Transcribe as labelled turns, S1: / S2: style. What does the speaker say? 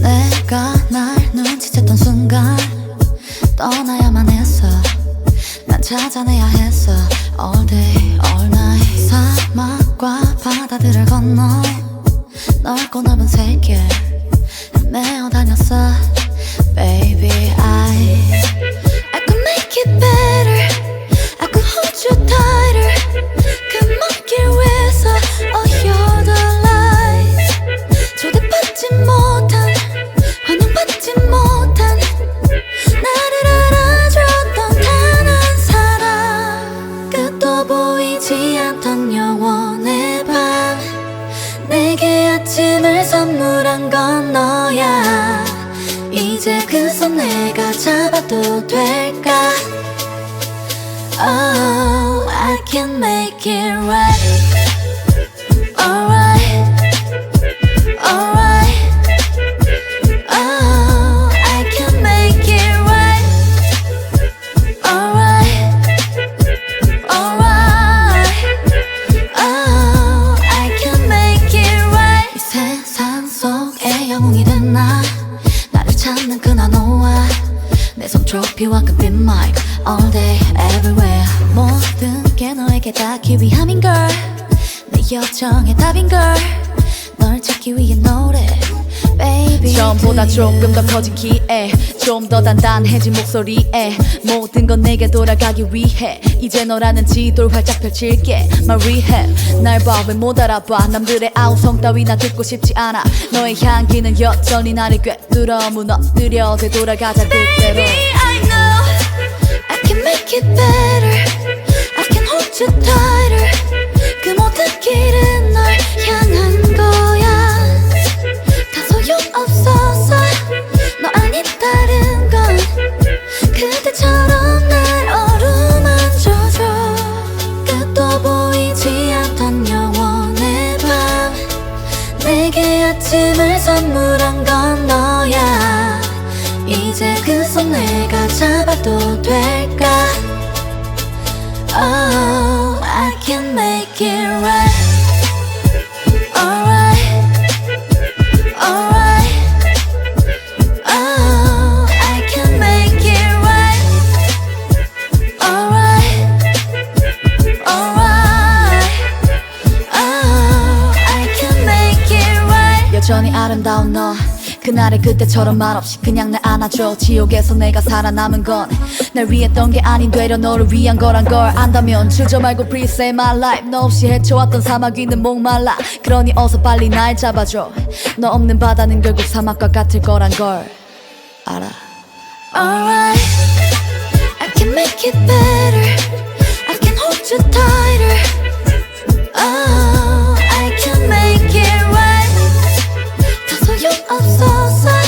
S1: 내가 날 눈치챘던 순간 떠나야만 했어. 난 찾아내야 했어. All day, all night. 사막과 바다들을 건너. 넓고 넓은 세계 선물한 건 너야. 이제 그 손 내가 잡아도 될까? Oh I can make it right 내 손 트로피와 그빈 마이크 All day everywhere. 모든 게 너에게 닿기 위함인 걸. 내 요청의 답인 걸널 찾기 위해 노래
S2: 전보다 조금 더 커진 기에 좀 더 단단해진 목소리에 모든 건 내게 돌아가기 위해 이제 너라는 지도를 활짝 펼칠게 My rehab 날봐왜 못 알아봐 남들의 아우성 따위나 듣고 싶지 않아 너의 향기는 여전히 나를 꿰뚫어 무너뜨려 되돌아가자 그대로
S1: Baby, I know I can make it better. I can hold you tighter. 이제 그 손 내가 잡아도 될까 Oh I can make it right Oh Oh
S2: 여전히 아름다운 너 그날의 그때처럼 말없이 그냥 날 안아줘. 지옥에서 내가 살아남은 건 날 위했던 게 아닌 되려 너를 위한 거란 걸 안다면 주저 말고 please save my life. 너 없이 헤쳐왔던 사막 위는 목말라. 그러니 어서 빨리 날 잡아줘. 너 없는 바다는 결국 사막과 같을 거란 걸 알아.
S1: Alright, I can make it better. I can hold you tight. dançar.